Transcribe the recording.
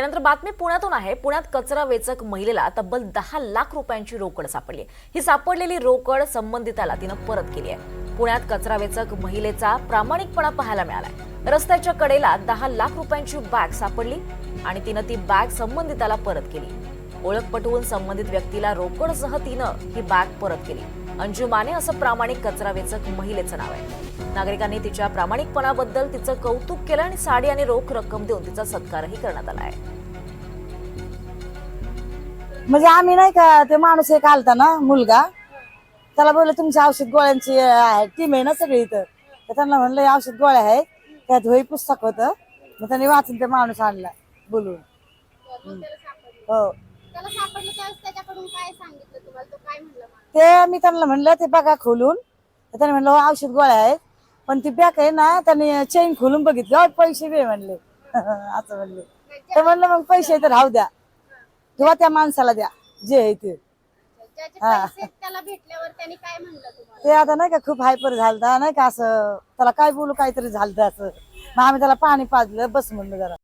यानंतर बातमी पुण्यातून आहे. पुण्यात कचरा वेचक महिलेला तब्बल दहा लाख रुपयांची रोकड सापडली ही सापडलेली रोकड संबंधिताला तिनं परत केली आहे. पुण्यात कचरा वेचक महिलेचा प्रामाणिकपणा पाहायला मिळालाय. रस्त्याच्या कडेला दहा लाख रुपयांची बॅग सापडली आणि तिनं ती बॅग संबंधिताला परत केली. ओळख पटवून संबंधित व्यक्तीला रोकडसह तिनं ही बॅग परत केली. अंजू माने असं प्रामाणिक कचरा वेचक महिलेचं नाव आहे. नागरिकांनी तिच्या प्रामाणिकपणाबद्दल तिचं कौतुक केलं आणि साडी आणि रोख रक्कम देऊन तिचा सत्कारही करण्यात आला आहे. म्हणजे आम्ही नाही का ते माणूस एक आलता ना मुलगा. त्याला बोललं तुमच्या औषध गोळ्यांची टीम आहे ना सगळी इथं. तर त्यांना म्हणलं औषध गोळ्या आहेत त्यात होई पुस्तक होतं. मग त्यांनी वाचून ते माणूस आणला बोलून. हो. त्याला सापडलं त्यावेळेस त्याच्याकडून काय सांगितलं तुम्हाला? तो काय म्हणलं मला? ते मी त्यांना म्हणलं ते बघा खोलून. तर त्यांनी म्हणलं हो, औषध गोळ्या आहेत. पण ती बॅग आहे ना त्यांनी चेन खोलून बघितलं. "अहो, पैसे बे म्हणले. असं म्हणले. तर म्हणलं मग पैसे तर राहू द्या. किंवा त्या माणसाला द्या जे आहे ते. ज्याचे पैसे त्याला भेटल्यावर त्यांनी काय म्हणलं तुम्हाला? ते आता नाही का खूप हायपर झालता नाही का असं त्याला काय बोलू काहीतरी झालं असं. मग आम्ही त्याला पाणी पाजलं बस म्हणलं जरा.